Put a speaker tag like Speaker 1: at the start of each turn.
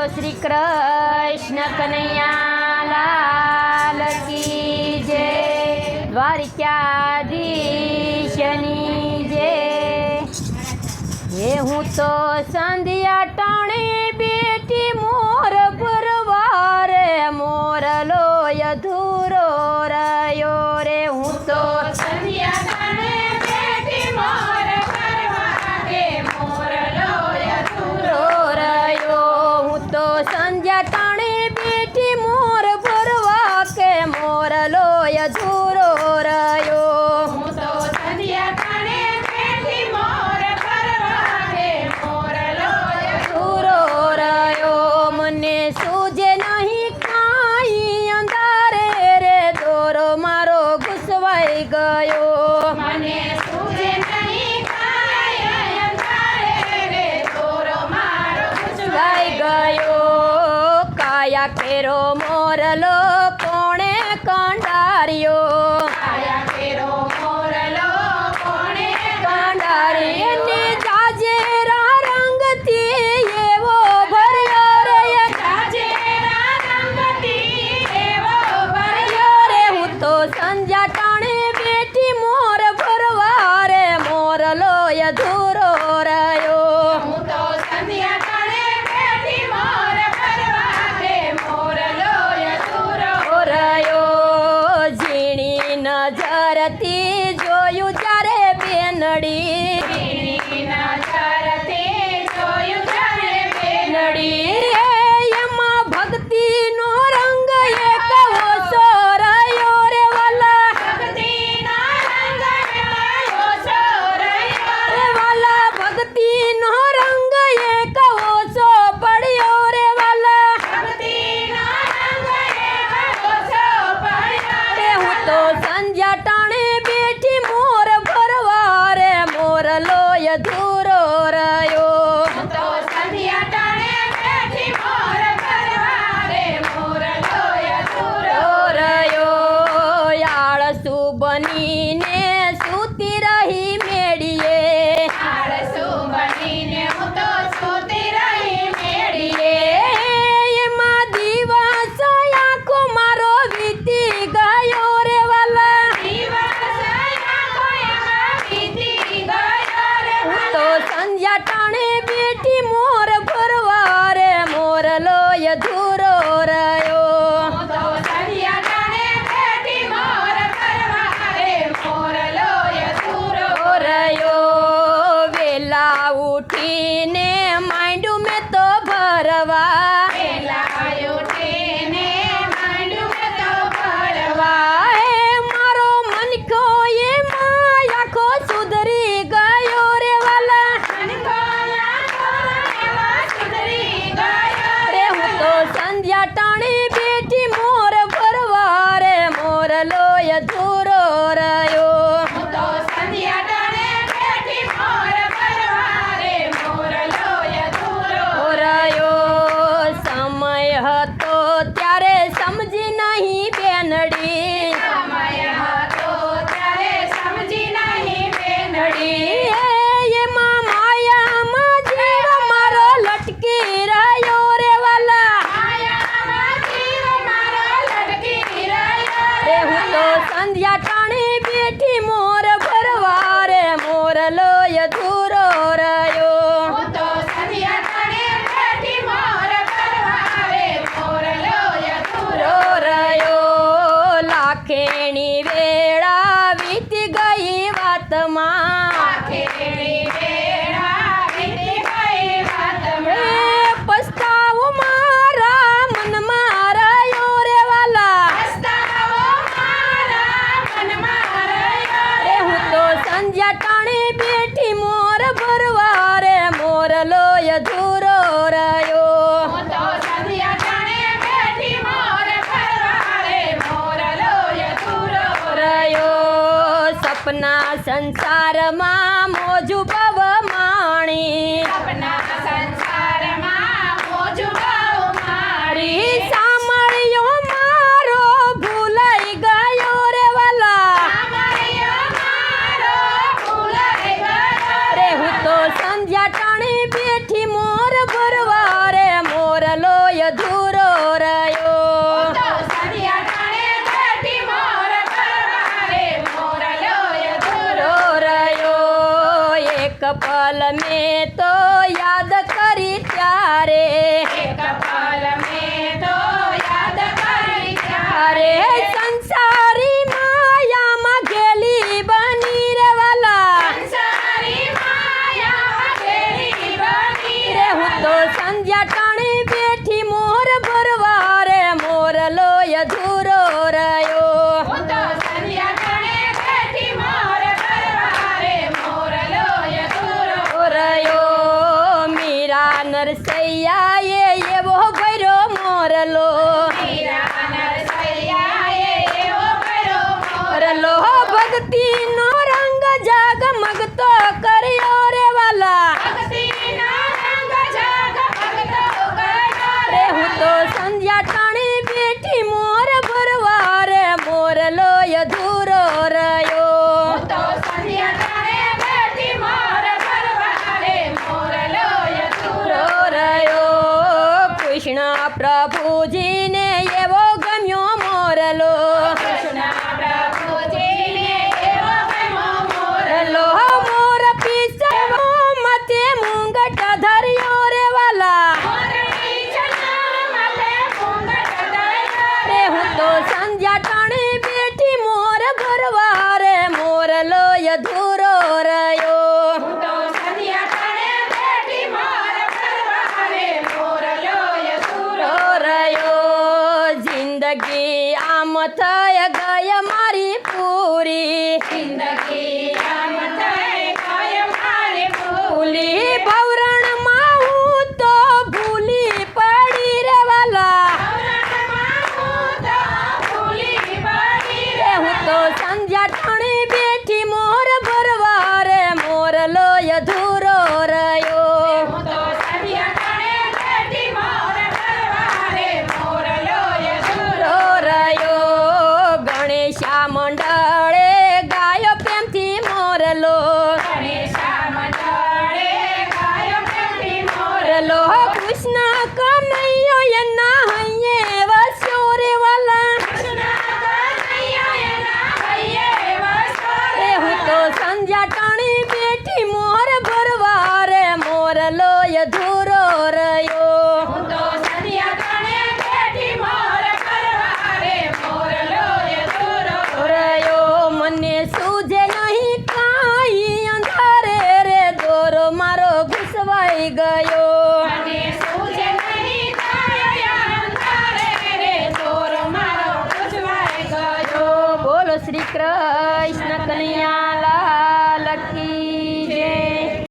Speaker 1: બોલો શ્રી કૃષ્ણ કનૈયાલાલ કી જે દ્વારિકાધીશની જે હે હું તો સંધ્યા ટણે อย่าตา ગયા ખેરો મોરલો? કોણે કંડાર્યો? સંધ્યા ટાણે બેઠી મોર ભરવા રે મોર લોય ધૂરો રયો લાખેણી રે આપના સંસારમાં મોજું પવ માણી કપલ મેં તો યાદ કરી ત્યારે. કપલ મેં તો યાદ કરી ત્યારે. Let us say ahora